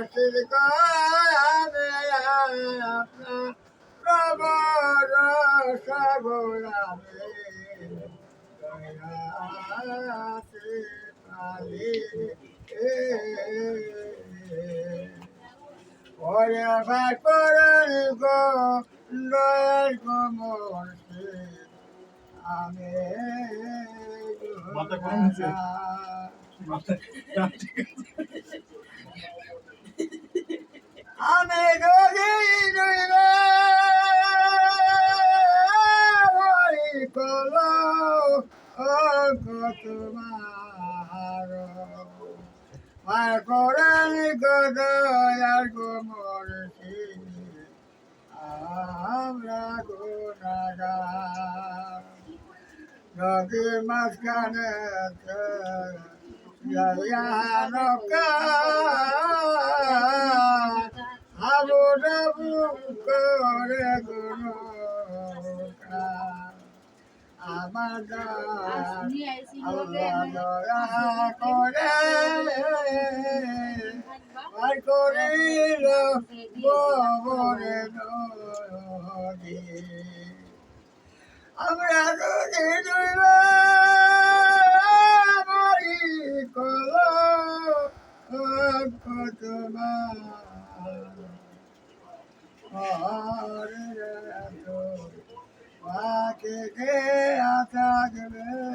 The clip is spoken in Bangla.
মাসির গায়াবে আপনার প্রবর ওরে ভাই গো গো মরছে আমি মাথা। আমি মার করেন গদয়ার গো মরছি আমরা গুণাগার নদীর মাঝখানে হাবু ডাবু করে গুণ আমার দয়া গোবরে নদী আমরা যদি দুইব মরি ঘর রাখো। পাকে গে থাকবে।